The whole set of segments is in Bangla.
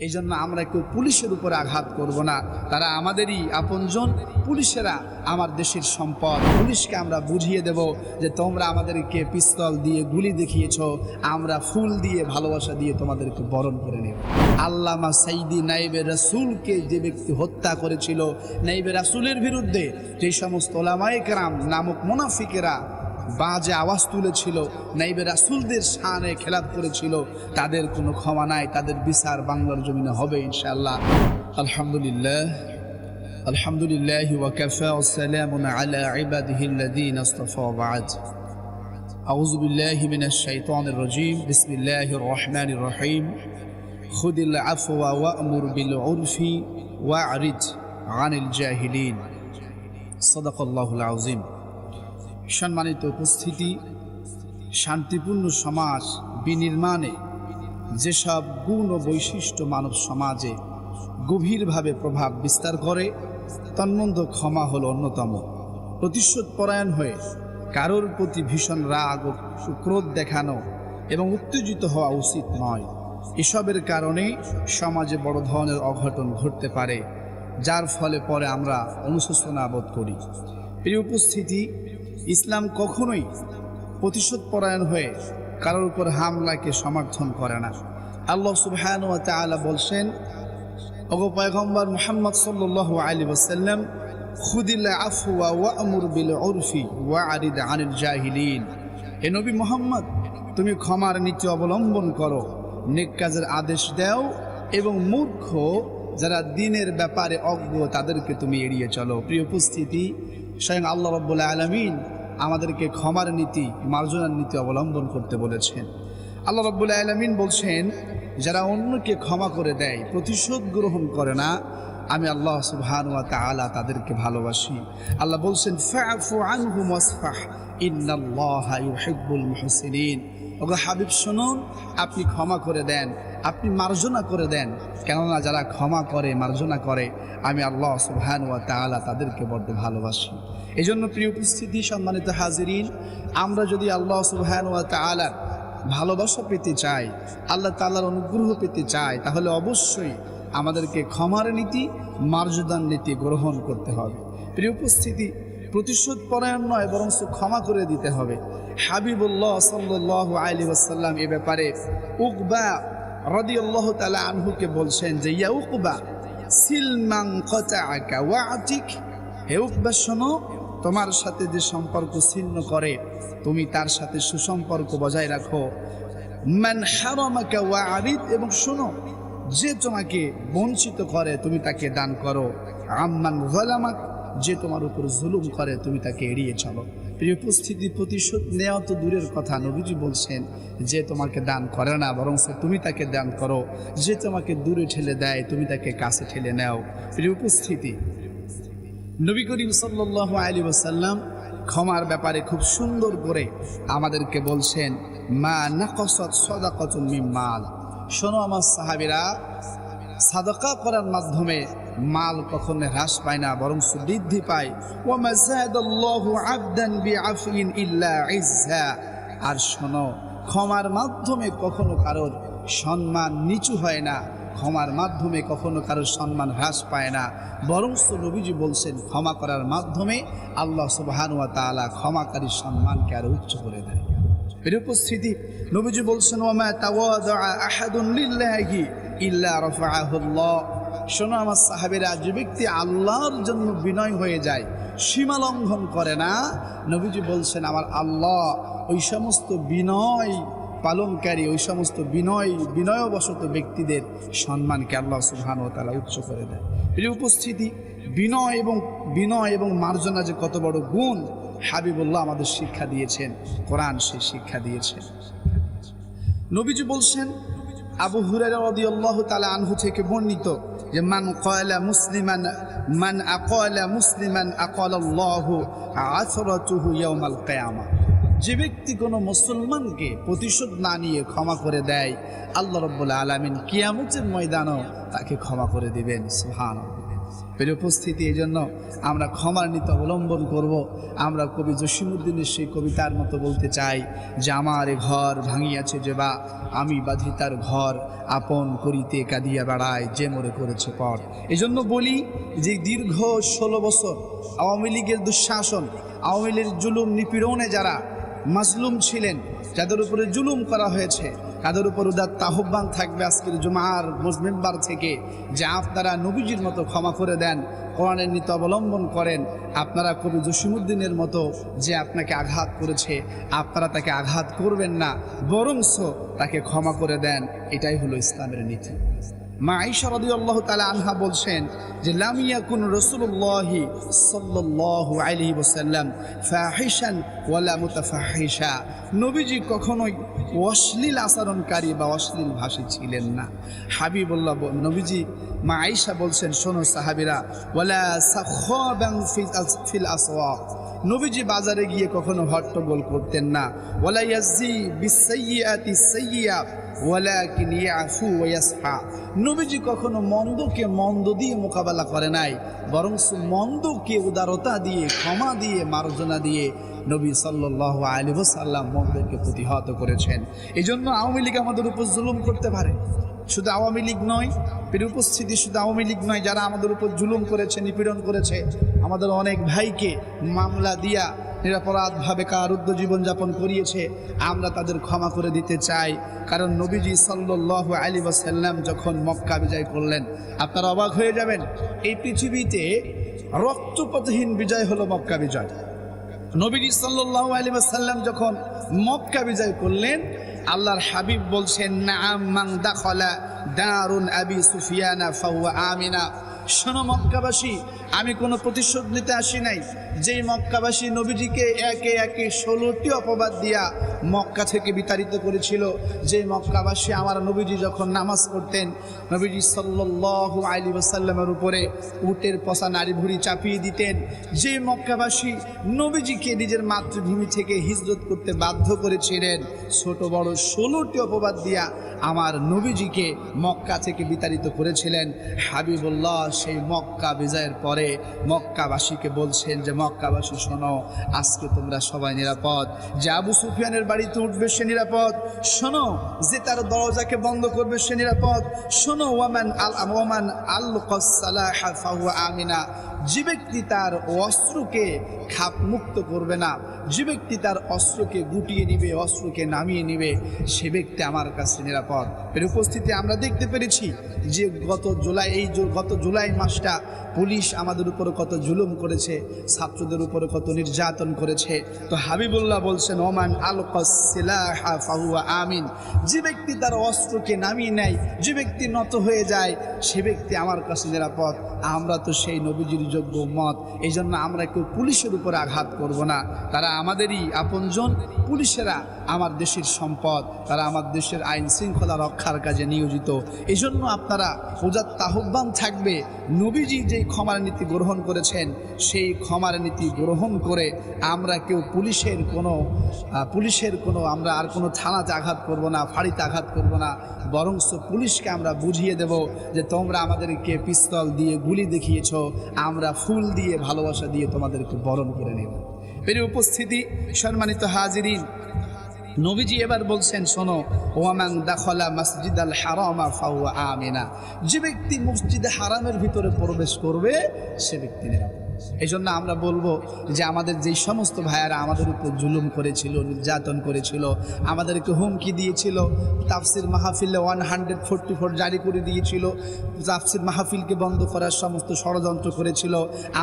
এই জন্য আমরা কেউ পুলিশের উপরে আঘাত করব না। তারা আমাদেরই আপনজন। পুলিশেরা আমার দেশের সম্পদ। পুলিশকে আমরা বুঝিয়ে দেব যে তোমরা আমাদেরকে পিস্তল দিয়ে গুলি দেখিয়েছ। আমরা ফুল দিয়ে ভালোবাসা দিয়ে তোমাদেরকে বরণ করে নেব। আল্লামা সাইদি নাইবে রাসুলকে যে ব্যক্তি হত্যা করেছিল নাইবে রাসুলের বিরুদ্ধে যেই সমস্ত ওলামায়ে কেরাম নামক মুনাফিকেরা বাজে আওয়াজ তুলেছিল নাইবে রাসুলদের শানে খেলাপ করেছিল তাদের কোনো ক্ষমা নাই তাদের বিচার বাংলার জমিনে হবে ইনশাআল্লাহ আলহামদুলিল্লাহ আলহামদুলিল্লাহ ওয়াকাফা ওয়াসসালামু আলা ইবাদিহি আল্লাযীনা ইসতাফা বা'দ أعوذ بالله من الشيطان الرجيم بسم الله الرحمن الرحيم خذ العفو وأمر بالعرف واعرض عن الجاهلين صدق الله العظيم সম্মানিত উপস্থিতি, শান্তিপূর্ণ সমাজ বিনির্মাণে যেসব গুণ ও বৈশিষ্ট্য মানব সমাজে গভীরভাবে প্রভাব বিস্তার করে, তন্মধ্য ক্ষমা হল অন্যতম। প্রতিশোধ পরায়ণ হয়ে কারোর প্রতি ভীষণ রাগ ও ক্রোধ দেখানো এবং উত্তেজিত হওয়া উচিত নয়। এসবের কারণে সমাজে বড় ধরনের অঘটন ঘটতে পারে, যার ফলে পরে আমরা অনুশোচনা বোধ করি। এই উপস্থিতি ইসলাম কখনোই প্রতিশোধ পরায়ণ হয়ে কারোর উপর হামলাকে সমর্থন করে না। আল্লাহ সুবহান বলছেন, ওগো পয়গম্বর মুহাম্মদ আলী আলাইহি ওয়াসাল্লাম, খুদিল আফওয়া ওয়া আমুর বিল উরফি ওয়া আরিদ আনিল জাহিলিন। হে নবী মোহাম্মদ, তুমি ক্ষমার নীতি অবলম্বন করো, নেক কাজের আদেশ দাও এবং মূর্খ যারা দিনের ব্যাপারে অজ্ঞ তাদেরকে তুমি এড়িয়ে চলো। প্রিয় উপস্থিতি স্বয়ং আল্লাহ রব্বুল আলমিন আমাদেরকে ক্ষমার নীতি, মার্জনার নীতি অবলম্বন করতে বলেছেন। আল্লাহ রব্বুল আলমিন বলছেন, যারা অন্যকে ক্ষমা করে দেয়, প্রতিশোধ গ্রহণ করে না, আমি আল্লাহ সুবহান তালা তাদেরকে ভালোবাসি। আল্লাহ বলছেন ফ্যাফু আনহু মসফাহ ইন্নাল্লাহা ইউহিব্বুল মুহসিনিন। ওগো হাবিব, শুনুন, আপনি ক্ষমা করে দেন, আপনি মার্জনা করে দেন। কেননা যারা ক্ষমা করে, মার্জনা করে, আমি আল্লাহ সুবহান ওয়া তাআলা তাদেরকে বড্ড ভালোবাসি। এই জন্য প্রিয় উপস্থিতি, সম্মানিত হাজিরিন, আমরা যদি আল্লাহ সুবহান ওয়া তাআলার ভালোবাসা পেতে চাই, আল্লাহ তাআলার অনুগ্রহ পেতে চাই, তাহলে অবশ্যই আমাদেরকে ক্ষমার নীতি, মার্জদার নীতি গ্রহণ করতে হবে। প্রিয় উপস্থিতি প্রতিশোধ পরায়ণ নয় বরং ক্ষমা করে দিতে হবে। হাবিবুল্লাহ সাল্লাহ আলী ওয়াসাল্লাম এ ব্যাপারে উকবা রদিউল্লাহ তালা আনহুকে বলছেন যে, ইয়া উকবা সিলমাং কতাআকা ওয়াতিক হে উকবা, শোনো, তোমার সাথে যে সম্পর্ক ছিন্ন করে, তুমি তার সাথে সুসম্পর্ক বজায় রাখো। মান হারামাকা ওয়ারিদ এবং শোনো, যে তোমাকে বঞ্চিত করে, তুমি তাকে দান করো। আম্মান গলামাক যে তোমার উপর জুলুম করে, তুমি তাকে এড়িয়ে চলো। প্রিয়, উপস্থিতি প্রতিশোধ নেওয়া তো দূরের কথা। নবীজি বলছেন যে, তোমাকে দান করে না বরং তুমি তাকে দান করো। যে তোমাকে দূরে ঠেলে দেয়, তুমি তাকে কাছে ঠেলে নাও। প্রিয়, উপস্থিতি। নবী করিম সাল্লাহ আলী ওসাল্লাম ক্ষমার ব্যাপারে খুব সুন্দর করে আমাদেরকে বলছেন, মা নাকসত সদাকত মাল। শোনো আমার সাহাবিরা, সাদকা করার মাধ্যমে মাল কখনো হ্রাস পায় না বরং বৃদ্ধি পায়। আবদান বিআফইন ইল্লা আর শোনো, ক্ষমার মাধ্যমে কখনো কারোর সম্মান নিচু হয় না, ক্ষমার মাধ্যমে কখনো কারোর সম্মান হ্রাস পায় না। বরং নবীজি বলছেন, ক্ষমা করার মাধ্যমে আল্লাহ সুবহান তালা তাআলা ক্ষমাকারীর সম্মানকে আরও উচ্চ করে দেয় এর উপস্থিতি, নবীজি বলছেন ওমা তাওয়াদা ইল্লা রাফাআহুল্লাহ। শোনো, আমার সাহাবেরা, যে ব্যক্তি আল্লাহর জন্য বিনয় হয়ে যায়, সীমা লঙ্ঘন করে না। নবীজি বলছেন, আমার আল্লাহ ওই সমস্ত বিনয় পালনকারী, ওই সমস্ত বিনয়, বিনয়বশত ব্যক্তিদের সম্মানকে আল্লাহ সুবহান ও তারা উচ্চ করে দেয়। এই উপস্থিতি, বিনয় এবং বিনয় এবং মার্জনা যে কত বড় গুণ, হাবিবুল্লাহ আমাদের শিক্ষা দিয়েছেন, কোরআন সেই শিক্ষা দিয়েছেন। নবীজি বলছেন, আবু হুরারা রাদিয়াল্লাহু তাআলা আনহু থেকে বর্ণিত যে মান কয়লা মুসলিমান, মান আকয়লা মুসলিমান আকালাল্লাহু আসরাতুহু ইয়াউমাল কিয়ামা। যে ব্যক্তি কোনো মুসলমানকে প্রতিশোধ না নিয়ে ক্ষমা করে দেয়, আল্লাহ রব্বুল আলমিন কিয়ামতের ময়দানও তাকে ক্ষমা করে দিবেন। সুবহানাল্লাহ। এর উপস্থিতি এই জন্য আমরা ক্ষমার নীতি অবলম্বন করব। আমরা কবি জসিমুদ্দিনের সেই কবিতার মতো বলতে চাই যে, আমার ঘর ভাঙিয়াছে যে বা, আমি বাঁধি তার ঘর, আপন করিতে কাঁদিয়া বেড়ায় যে মরে করেছে পর এই জন্য বলি যে, দীর্ঘ ষোলো বছর আওয়ামী লীগের দুঃশাসন, আওয়ামী লীগের জুলুম নিপীড়নে যারা মাজলুম ছিলেন, যাদের উপরে জুলুম করা হয়েছে তাদের উপর উদার তাহব্বান থাকবে আজকের জুমার মেম্বার থেকে যে আপনারা নবীজির মতো ক্ষমা করে দেন, কোরআনের নীতি অবলম্বন করেন, আপনারা কবি জসিমুদ্দিনের মতো যে আপনাকে আঘাত করেছে, আপনারা তাকে আঘাত করবেন না, বরংস তাকে ক্ষমা করে দেন, এটাই হলো ইসলামের নীতি। মা আইসা রাদিয়াল্লাহ তাআলা আনহা বলছেন যে, লাম ইয়াকুন রাসূলুল্লাহি সাল্লাল্লাহু আলাইহি ওয়াসাল্লাম ফাহিশান ওয়ালা মুতাফাহিশা। নবীজি কখনোই অশ্লীল আচরণকারী বা অশ্লীল ভাষী ছিলেন না। হাবিবুল্লাহ নবীজি মা আইসা বলছেন, শোনো সাহাবিরা, ওয়ালা ফিল আস- আসওয়াক। নবীজি বাজারে গিয়ে কখনো হট্টগোল করতেন না। ওয়ালা ইয়াজি বিসাইয়্যাতি সাইয়্যা। ওয়ালাকিন ইয়াফু ওয়া ইয়াসফা নবীজি কখনো মন্দকে মন্দ দিয়ে মোকাবেলা করে নাই, বরং মন্দকে উদারতা দিয়ে, ক্ষমা দিয়ে, মার্জনা দিয়ে নবী সাল্লাহ আলী সাল্লাম মন্দকে প্রতিহত করেছেন। এই জন্য আওয়ামী লীগ আমাদের উপর জুলুম করতে পারে। শুধু আওয়ামী লীগ নয়, এর উপস্থিতি শুধু আওয়ামী লীগ নয়, যারা আমাদের উপর জুলুম করেছে, নিপীড়ন করেছে, আমাদের অনেক ভাইকে মামলা দিয়া নিরাপরাধভাবে কারুদ্ধ জীবনযাপন করিয়েছে, আমরা তাদের ক্ষমা করে দিতে চাই। কারণ নবীজি সাল্লাহ আলী ওয়াসাল্লাম যখন মক্কা বিজয় করলেন, আপনারা অবাক হয়ে যাবেন, এই পৃথিবীতে রক্তপথহীন বিজয় হলো মক্কা বিজয়। নবীজি সাল্লাহ আলী সাল্লাম যখন মক্কা বিজয় করলেন, আল্লাহর হাবিব বলছেন নাম মাং দাখলা দারুণ আবি সুফিয়ানা ফাহুয়া আমিনা। শোনো মক্কাবাসী আমি কোনো প্রতিশোধ নিতে আসি নাই। যেই মক্কাবাসী নবীজিকে একে একে ষোলোটি অপবাদ দিয়া মক্কা থেকে বিতাড়িত করেছিল যে মক্কাবাসী আমার নবীজি যখন নামাজ পড়তেন, নবীজি সাল্লাল্লাহু আলী ওসাল্লামের উপরে উটের পশা নারী ভুড়ি চাপিয়ে দিতেন। যে মক্কাবাসী নবীজিকে নিজের মাতৃভূমি থেকে হিজরত করতে বাধ্য করেছিলেন, ছোট বড় ষোলোটি অপবাদ দিয়া আমার নবীজিকে মক্কা থেকে বিতাড়িত করেছিলেন। হাবিবুল্লাহ সেই মক্কা বিজয়ের পরে মক্কাবাসীকে বলছেন যে, মক্কাবাসী, শোনো, আজকে তোমরা সবাই নিরাপদ। যে আবু সুফিয়ানের বাড়িতে উঠবে সে নিরাপদ। শোনো, যে তার দরজাকে বন্ধ করবে সে নিরাপদ। শোনো, ওয়ামান আল ওয়ামান আল ফাহুয়া আমিনা। যে ব্যক্তি তার অস্ত্রকে খাপ মুক্ত করবে না, যে ব্যক্তি তার অস্ত্রকে গুটিয়ে নিবে অস্ত্রকে নামিয়ে নিবে, সে ব্যক্তি আমার কাছে নিরাপদ। এর উপস্থিতি আমরা দেখতে পেরেছি যে গত জুলাই, এই গত জুলাই মাসটা পুলিশ আমাদের উপরে কত জুলুম করেছে, ছাত্রদের উপরে কত নির্যাতন করেছে। তো হাবিবুল্লাহ বলছেন, ওমান আল কসিলাহা ফাহুয়া আমিন। যে ব্যক্তি তার অস্ত্রকে নামিয়ে নেয়, যে ব্যক্তি নত হয়ে যায়, সে ব্যক্তি আমার কাছে নিরাপদ। আমরা তো সেই নবীজির যোগ্য মত এই জন্য আমরা কেউ পুলিশের উপরে আঘাত করব না। তারা আমাদেরই আপনজন, পুলিশেরা আমার দেশের সম্পদ, তারা আমার দেশের আইন শৃঙ্খলা রক্ষার কাজে নিয়োজিত। এই জন্য আপনারা উজাত আহ্বান থাকবে, নবীজি যেই ক্ষমার নীতি গ্রহণ করেছেন, সেই ক্ষমার নীতি গ্রহণ করে আমরা কেউ পুলিশের কোনো পুলিশের কোনো, আমরা আর কোনো থানাতে আঘাত করব না, ফাঁড়িতে আঘাত করব না। বরংস পুলিশকে আমরা বুঝিয়ে দেব যে তোমরা আমাদেরকে পিস্তল দিয়ে গুলি দেখিয়েছ, আমরা ফুল দিয়ে ভালোবাসা দিয়ে তোমাদেরকে বরণ করে নেব। এর উপস্থিতি, সম্মানিত হাজিরিন নবীজি এবার বলছেন, শোনো, ওয়ামান দাখলা মসজিদ আল হারামা ফাউ আমিনা। যে ব্যক্তি মসজিদে হারামের ভিতরে প্রবেশ করবে, সে ব্যক্তি নিরাপদ। এই জন্য আমরা বলব যে আমাদের যেই সমস্ত ভাইয়ারা আমাদের উপর জুলুম করেছিল, নির্যাতন করেছিল, আমাদেরকে হুমকি দিয়েছিল, তাফসির মাহফিলে ওয়ান হান্ড্রেড ফোরটি ফোর জারি করে দিয়েছিল, তাফসির মাহফিলকে বন্ধ করার সমস্ত ষড়যন্ত্র করেছিল।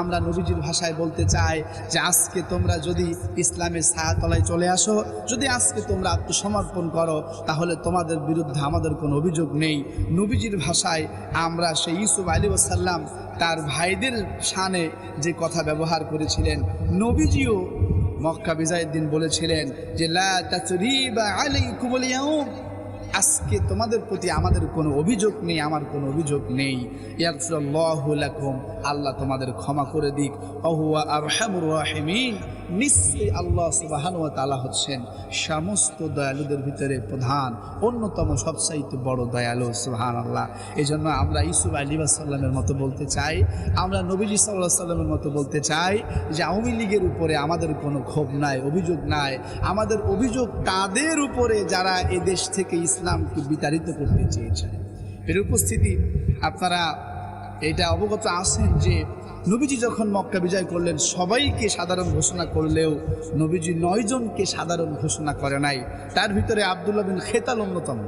আমরা নবীজির ভাষায় বলতে চাই যে আজকে তোমরা যদি ইসলামের ছায়াতলায় চলে আসো, যদি আজকে তোমরা আত্মসমর্পণ করো, তাহলে তোমাদের বিরুদ্ধে আমাদের কোনো অভিযোগ নেই। নবীজির ভাষায় আমরা সেই ইউসুফ আলী ওসাল্লাম তার ভাইদের সানে যে কথা ব্যবহার করেছিলেন, নবীজিও মক্কা বিজয়ের বলেছিলেন যে আজকে তোমাদের প্রতি আমাদের কোনো অভিযোগ নেই, আমার কোনো অভিযোগ নেই। আল্লাহ তোমাদের ক্ষমা করে দিক। অহুয়া আরহামুর রাহিমিন। নিশ্চয়ই আল্লাহ সুবাহান ও তালা হচ্ছেন সমস্ত দয়ালুদের ভিতরে প্রধান, অন্যতম সবচাইতে বড় দয়ালু সুবাহান আল্লাহ এই জন্য আমরা ইসুফ আলী সাল্লামের মতো বলতে চাই, আমরা নবীজি সাল্লাহ সাল্লামের মতো বলতে চাই যে আওয়ামী লীগের উপরে আমাদের কোনো ক্ষোভ নাই, অভিযোগ নাই। আমাদের অভিযোগ তাদের উপরে যারা এ দেশ থেকে ইসলামকে বিতাড়িত করতে চেয়েছে। এর উপস্থিতি, আপনারা এটা অবগত আছেন যে নবীজি যখন মক্কা বিজয় করলেন, সবাইকে সাধারণ ঘোষণা করলেও নবীজি নয়জনকে সাধারণ ঘোষণা করে নাই। তার ভিতরে আবদুল্লাহ বিন খেতাল অন্যতম।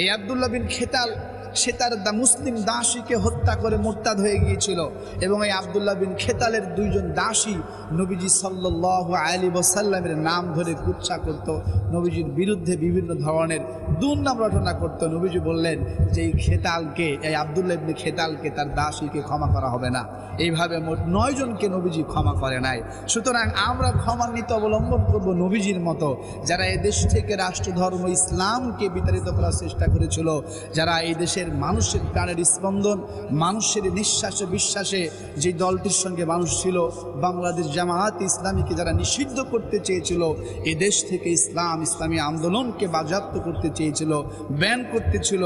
এই আবদুল্লাহ বিন খেতাল, সে তার দা মুসলিম দাসীকে হত্যা করে মোরতাদ হয়ে গিয়েছিল এবং এই আবদুল্লাহ বিন খেতালের দুইজন দাসী নবীজি সাল্লাহ আলী ওসাল্লামের নাম ধরে কুচ্ছা করত। নবীজির বিরুদ্ধে বিভিন্ন ধরনের দুর্নাম রচনা করত। নবীজি বললেন যে এই খেতালকে, এই আবদুল্লাহ ইবনে খেতালকে, তার দাসীকে ক্ষমা করা হবে না। এইভাবে মোট নয়জনকে নবীজি ক্ষমা করে নাই। সুতরাং আমরা ক্ষমার নীতি অবলম্বন করব নবীজির মতো, যারা এই দেশ থেকে রাষ্ট্রধর্ম, ইসলামকে বিতাড়িত করার চেষ্টা করেছিল যারা এই দেশের মানুষের প্রাণের স্পন্দন, মানুষের নিঃশ্বাসে বিশ্বাসে যে দলটির সঙ্গে মানুষ ছিল, বাংলাদেশ জামায়াত ইসলামীকে যারা নিষিদ্ধ করতে চেয়েছিল, এ দেশ থেকে ইসলাম, ইসলামী আন্দোলনকে বাজেয়াপ্ত করতে চেয়েছিল, ব্যান করতে ছিল।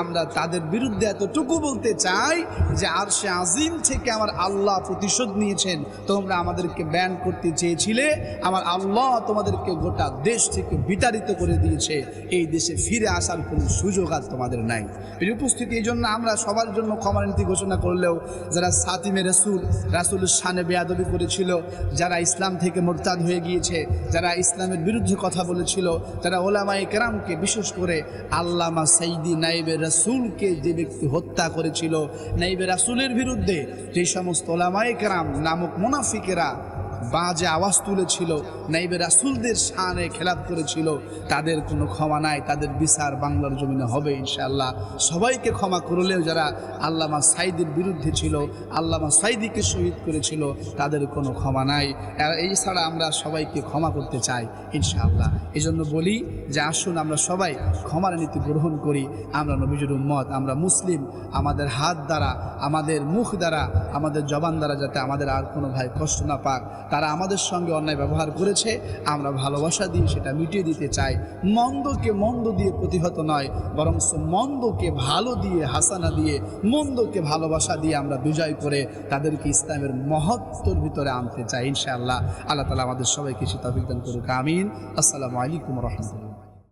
আমরা তাদের বিরুদ্ধে এতটুকু বলতে চাই যে আর সে আজিম থেকে আমার আল্লাহ প্রতিশোধ নিয়েছেন। তোমরা আমাদেরকে ব্যান করতে চেয়েছিলে, আমার আল্লাহ তোমাদেরকে গোটা দেশ থেকে বিতাড়িত করে দিয়েছে। এই দেশে ফিরে আসার কোনো সুযোগ আর তোমাদের নাই। এর উপস্থিতি, এই জন্য আমরা সবার জন্য ক্ষমার নীতি ঘোষণা করলেও যারা সাতিমে রসুল, রাসুলের সানে বেয়াদবি করেছিল, যারা ইসলাম থেকে মোরতাদ হয়ে গিয়েছে, যারা ইসলামের বিরুদ্ধে কথা বলেছিল, যারা ওলামা একরামকে বিশেষ করে আল্লামা সাইদি নাইবে রাসুলকে যে ব্যক্তি হত্যা করেছিল, নাইবে রাসুলের বিরুদ্ধে যে সমস্ত ওলামা একরাম নামক মুনাফিকেরা বাজে আওয়াজ তুলেছিল, নাইবে রাসুলদের সানে খেলাপ করেছিল। তাদের কোনো ক্ষমা নাই, তাদের বিচার বাংলার জমিনে হবে ইনশাআল্লাহ। সবাইকে ক্ষমা করলেও যারা আল্লামা সাইদের বিরুদ্ধে ছিল, আল্লামা সাইদিকে শহীদ করেছিল, তাদের কোনো ক্ষমা নাই। এই ছাড়া আমরা সবাইকে ক্ষমা করতে চাই ইনশাআল্লাহ। এই জন্য বলি যে আসুন আমরা সবাই ক্ষমার নীতি গ্রহণ করি। আমরা নবীজুর উম্মত, আমরা মুসলিম, আমাদের হাত দ্বারা, আমাদের মুখ দ্বারা, আমাদের জবান দ্বারা যাতে আমাদের আর কোনো ভাই কষ্ট না পাক। তারা আমাদের সঙ্গে অন্যায় ব্যবহার করেছে, আমরা ভালোবাসা দিয়ে সেটা মিটিয়ে দিতে চাই। মন্দকে মন্দ দিয়ে প্রতিহত নয় বরং মন্দকে ভালো দিয়ে, হাসানা দিয়ে, মন্দকে ভালোবাসা দিয়ে আমরা বিজয় করে তাদেরকে ইসলামের মহত্বর ভিতরে আনতে চাই ইনশাআল্লাহ। আল্লাহ তালা আমাদের সবাইকে সে তফিক দান করুক, আমিন। আসসালামু আলাইকুম রহমতুল্লাহ।